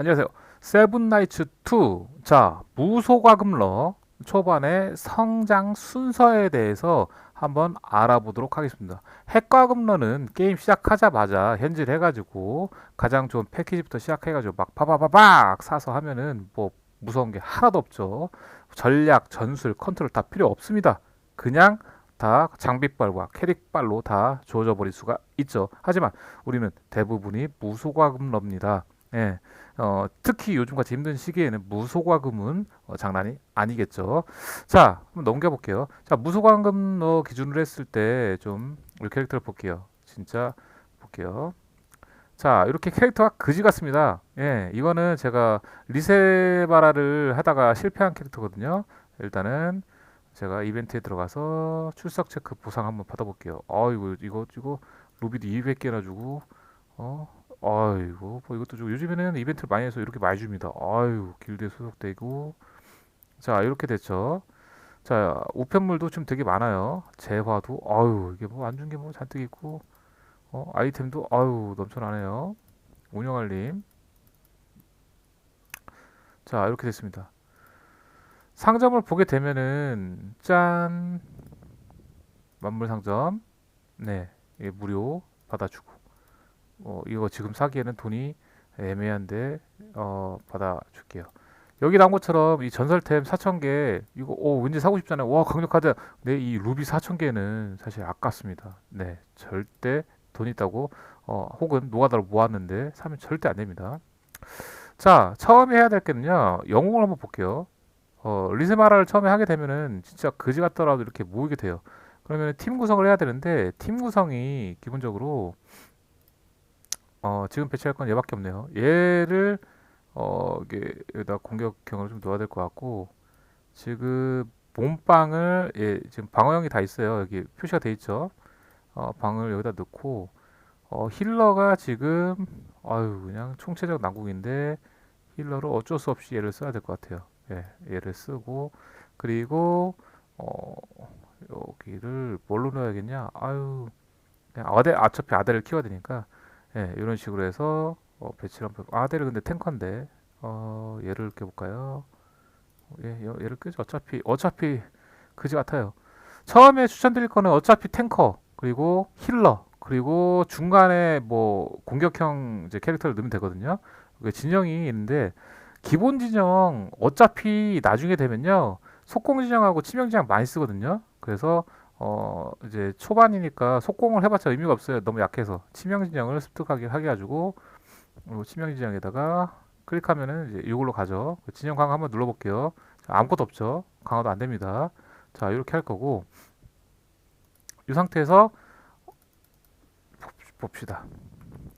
안녕하세요. 세븐나이츠 2. 자, 무소과금러 초반의 성장 순서에 대해서 한번 알아보도록 하겠습니다. 핵과금러는 게임 시작하자마자 현질 해가지고 가장 좋은 패키지부터 시작해가지고 막 파바바박 사서 하면은 뭐 무서운 게 하나도 없죠. 전략, 전술, 컨트롤 다 필요 없습니다. 그냥 다 장비빨과 캐릭빨로 다 주어져 버릴 수가 있죠. 하지만 우리는 대부분이 무소과금러입니다. 예. 어, 특히 요즘같이 힘든 시기에는 무소과금은 어, 장난이 아니겠죠. 자, 한번 넘겨볼게요. 자, 무소과금 너 기준으로 했을 때 좀 우리 캐릭터를 볼게요. 진짜 볼게요. 자, 이렇게 캐릭터가 그지 같습니다. 예, 이거는 제가 리세바라를 하다가 실패한 캐릭터거든요. 일단은 제가 이벤트에 들어가서 출석 체크 보상 한번 받아볼게요. 아이고, 이거, 이거, 루비도 200개나 주고, 어, 아이고 뭐 이것도 좀 요즘에는 이벤트를 많이 해서 이렇게 많이 줍니다. 아유 길드에 소속되고 자 이렇게 됐죠. 자 우편물도 좀 되게 많아요. 재화도 아유 이게 뭐 안 준 게 뭐 잔뜩 있고 어 아이템도 아유 넘쳐나네요. 운영할님 자 이렇게 됐습니다. 상점을 보게 되면은 짠 만물 상점 네 이게 무료 받아주고 어, 이거 지금 사기에는 돈이 애매한데 어, 받아줄게요. 여기 나온 것처럼 이 전설템 4,000개 이거 오 왠지 사고 싶잖아요. 와 강력 카드. 네, 이 루비 4,000개는 사실 아깝습니다. 네, 절대 돈 있다고 어, 혹은 노가다로 모았는데 사면 절대 안 됩니다. 자, 처음에 해야 될 게는요. 영웅을 한번 볼게요. 어, 리세마라를 처음에 하게 되면은 진짜 그지 같더라도 이렇게 모이게 돼요. 그러면 팀 구성을 해야 되는데 팀 구성이 기본적으로 어, 지금 배치할 건 얘밖에 없네요. 얘를 어, 이게 여기다 공격형을 좀 넣어야 될 것 같고 지금 몸빵을 예, 지금 방어형이 다 있어요. 여기 표시가 돼 있죠. 어, 방을 여기다 넣고 어, 힐러가 지금 아유 그냥 총체적 난국인데 힐러로 어쩔 수 없이 얘를 써야 될 것 같아요. 예, 얘를 쓰고 그리고 어, 여기를 뭘로 넣어야겠냐? 아유 그냥 아델 어차피 아델을 키워야 되니까 예, 이런 식으로 해서 어, 배치를 한번 아, 아델은 근데 탱커인데 어, 얘를 껴볼까요? 예, 여- 얘를 끄죠. 어차피 어차피 그지 같아요. 처음에 추천드릴 거는 어차피 탱커 그리고 힐러 그리고 중간에 뭐 공격형 이제 캐릭터를 넣으면 되거든요. 그 진영이 있는데 기본 진영 어차피 나중에 되면요 속공 진영하고 치명 진영 많이 쓰거든요. 그래서 어 이제 초반이니까 속공을 해봤자 의미가 없어요. 너무 약해서 치명 진영을 습득하게 하게 가지고 어, 치명 진영에다가 클릭하면은 이제 이걸로 가죠. 그 진영 강화 한번 눌러볼게요. 자, 아무것도 없죠. 강화도 안 됩니다. 자 이렇게 할 거고 이 상태에서 봅- 봅시다.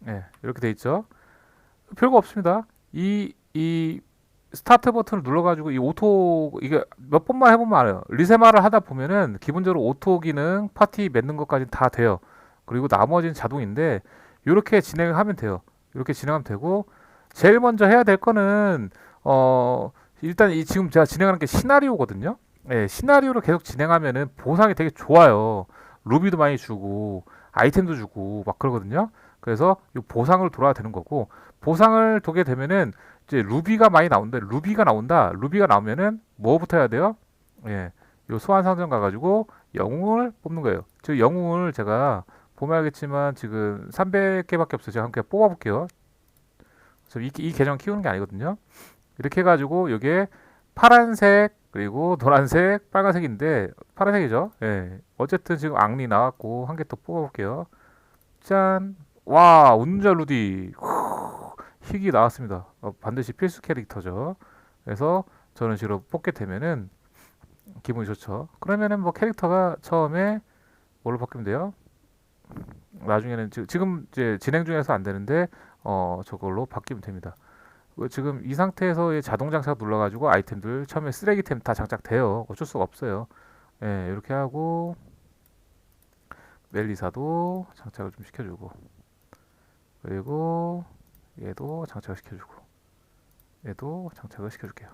예, 이렇게 돼 있죠. 별거 없습니다. 이, 이 스타트 버튼을 눌러가지고 이 오토 이게 몇 번만 해보면 알아요. 리세마를 하다 보면은 기본적으로 오토 기능 파티 맺는 것까지 다 돼요. 그리고 나머지는 자동인데 이렇게 진행을 하면 돼요. 이렇게 진행하면 되고 제일 먼저 해야 될 거는 어 일단 이 지금 제가 진행하는 게 시나리오거든요. 예, 시나리오를 계속 진행하면은 보상이 되게 좋아요. 루비도 많이 주고 아이템도 주고 막 그러거든요. 그래서 이 보상을 돌아야 되는 거고 보상을 두게 되면은 이제 루비가 많이 나온다. 루비가 나온다. 루비가 나오면은 뭐부터 해야 돼요? 예. 요 소환 상점 가가지고 영웅을 뽑는 거예요. 저 영웅을 제가 보면 알겠지만 지금 300개밖에 없어요. 제가 함께 뽑아볼게요. 이, 이 계정 키우는 게 아니거든요. 이렇게 해가지고 이게 파란색 그리고 노란색, 빨간색인데 파란색이죠. 예. 어쨌든 지금 앙리 나왔고 한개또 뽑아볼게요. 짠. 와, 운자 루디. 후, 희귀 나왔습니다. 어, 반드시 필수 캐릭터죠. 그래서 저런 식으로 뽑게 되면은 기분이 좋죠. 그러면은 뭐 캐릭터가 처음에 뭘로 바뀌면 돼요? 나중에는 지- 지금 이제 진행 중에서 안 되는데 어 저걸로 바뀌면 됩니다. 어, 지금 이 상태에서 자동 장착 눌러가지고 아이템들 처음에 쓰레기템 다 장착돼요. 어쩔 수가 없어요. 예, 이렇게 하고 멜리사도 장착을 좀 시켜주고 그리고 얘도 장착을 시켜주고 얘도 장착을 시켜줄게요.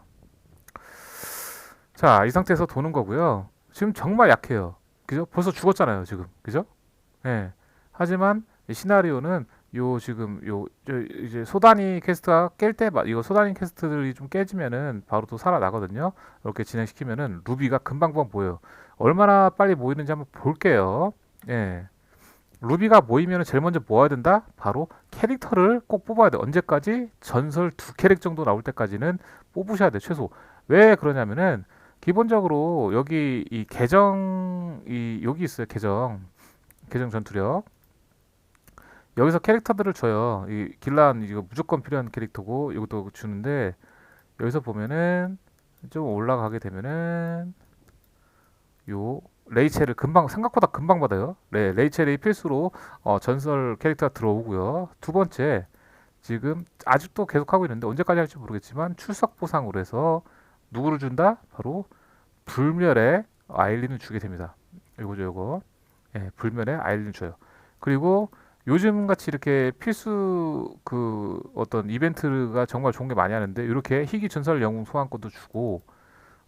자, 이 상태에서 도는 거고요. 지금 정말 약해요. 그죠? 벌써 죽었잖아요, 지금. 그죠? 예. 하지만 이 시나리오는 요 지금 요저 이제 소단이 퀘스트가 깰 때 이거 소단이 퀘스트들이 좀 깨지면은 바로 또 살아나거든요. 이렇게 진행시키면은 루비가 금방금방 보여요. 얼마나 빨리 모이는지 한번 볼게요. 예. 루비가 모이면 제일 먼저 모아야 된다? 바로 캐릭터를 꼭 뽑아야 돼. 언제까지? 전설 두 캐릭 정도 나올 때까지는 뽑으셔야 돼, 최소. 왜 그러냐면은, 기본적으로 여기 이 계정, 이, 여기 있어요, 계정. 계정 전투력. 여기서 캐릭터들을 줘요. 이 길란, 이거 무조건 필요한 캐릭터고, 이것도 주는데, 여기서 보면은, 좀 올라가게 되면은, 요, 레이첼을 금방 생각보다 금방 받아요. 네, 레이첼이 필수로 어, 전설 캐릭터가 들어오고요. 두 번째 지금 아직도 계속 하고 있는데 언제까지 할지 모르겠지만 출석 보상으로 해서 누구를 준다? 바로 불멸의 아일린을 주게 됩니다. 이거죠, 이거. 예, 불멸의 아일린 줘요. 그리고 요즘 같이 이렇게 필수 그 어떤 이벤트가 정말 좋은 게 많이 하는데 이렇게 희귀 전설 영웅 소환권도 주고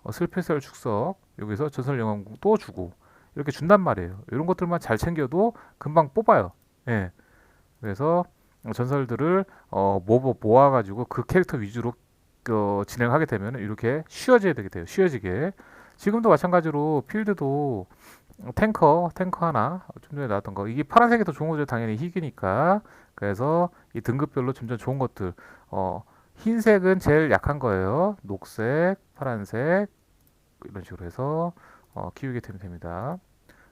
어, 슬페셜 축석 여기서 전설 영웅 또 주고 이렇게 준단 말이에요. 이런 것들만 잘 챙겨도 금방 뽑아요. 예. 그래서 전설들을 어, 모아 모아가지고 그 캐릭터 위주로 어, 진행하게 되면 이렇게 쉬워지게 되게 돼요. 쉬워지게. 지금도 마찬가지로 필드도 탱커, 탱커 하나 좀 전에 나왔던 거 이게 파란색이 더 좋은 거죠. 당연히 희귀니까. 그래서 이 등급별로 점점 좋은 것들 어, 흰색은 제일 약한 거예요. 녹색, 파란색 이런 식으로 해서 어, 키우게 되면 됩니다.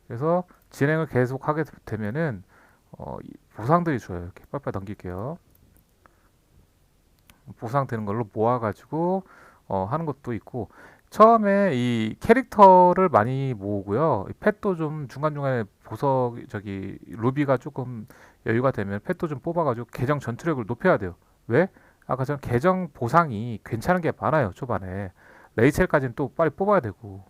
그래서 진행을 계속 하게 되면은 어, 이 보상들이 줘요. 이렇게 빨빨 넘길게요. 보상 되는 걸로 모아가지고 어, 하는 것도 있고 처음에 이 캐릭터를 많이 모으고요. 이 펫도 좀 중간중간에 보석 저기 루비가 조금 여유가 되면 펫도 좀 뽑아가지고 계정 전투력을 높여야 돼요. 왜? 아까 전 계정 보상이 괜찮은 게 많아요. 초반에 레이첼까지는 또 빨리 뽑아야 되고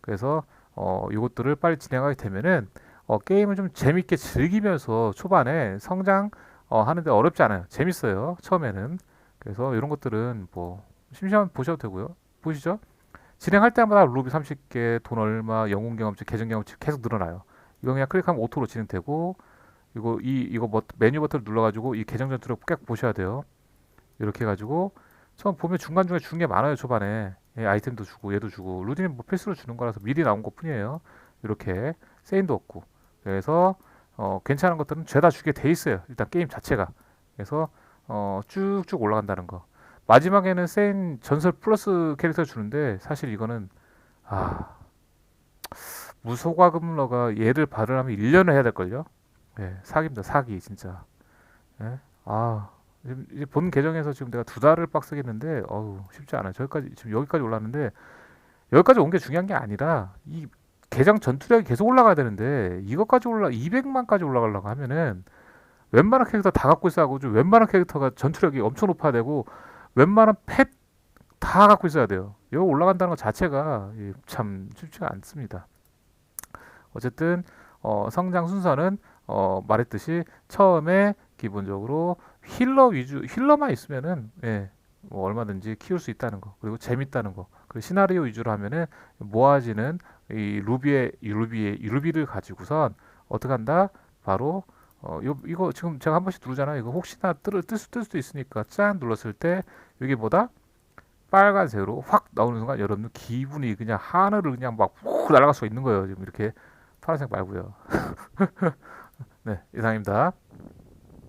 그래서 어, 이것들을 빨리 진행하게 되면은 어, 게임을 좀 재밌게 즐기면서 초반에 성장 어, 하는데 어렵지 않아요. 재밌어요. 처음에는. 그래서 이런 것들은 뭐 심심하면 보셔도 되고요. 보시죠. 진행할 때마다 루비 30개, 돈 얼마, 영웅 경험치, 계정 경험치 계속 늘어나요. 이거 그냥 클릭하면 오토로 진행되고 이거 이 이거 뭐 메뉴 버튼을 눌러가지고 이 계정 전투를 꼭 보셔야 돼요. 이렇게 해가지고 처음 보면 중간 중에 주는 게 많아요 초반에 예, 아이템도 주고 얘도 주고 루딘은 뭐 필수로 주는 거라서 미리 나온 것 뿐이에요. 이렇게 세인도 없고 그래서 어, 괜찮은 것들은 죄다 주게 돼 있어요. 일단 게임 자체가 그래서 어, 쭉쭉 올라간다는 거. 마지막에는 세인 전설 플러스 캐릭터 주는데 사실 이거는 아 무소과 금러가 얘를 발언하면 1년을 해야 될걸요? 예, 사기입니다. 사기 진짜. 예? 아 이제 본 계정에서 지금 내가 두 달을 빡세겠는데 어우 쉽지 않아요. 저기까지 지금 여기까지 올랐는데 여기까지 온 게 중요한 게 아니라 이 계정 전투력이 계속 올라가야 되는데 이것까지 올라 200만까지 올라가려고 하면은 웬만한 캐릭터 다 갖고 있어야 하고 좀 웬만한 캐릭터가 전투력이 엄청 높아야 되고 웬만한 펫 다 갖고 있어야 돼요. 이거 올라간다는 것 자체가 예, 참 쉽지가 않습니다. 어쨌든 어, 성장 순서는 어, 말했듯이 처음에 기본적으로 힐러 위주 힐러만 있으면은 예, 뭐 얼마든지 키울 수 있다는 거 그리고 재밌다는 거 그리고 시나리오 위주로 하면은 모아지는 이 루비의 이 루비의 이 루비를 가지고선 어떻게 한다? 바로 어 이거, 이거 지금 제가 한 번씩 누르잖아요. 이거 혹시나 뜰, 뜰, 수, 뜰 수도 있으니까 짠 눌렀을 때 이게 뭐다? 빨간색으로 확 나오는 순간 여러분 기분이 그냥 하늘을 그냥 막훅 날아갈 수가 있는 거예요. 지금 이렇게 파란색 말고요. 네 이상입니다.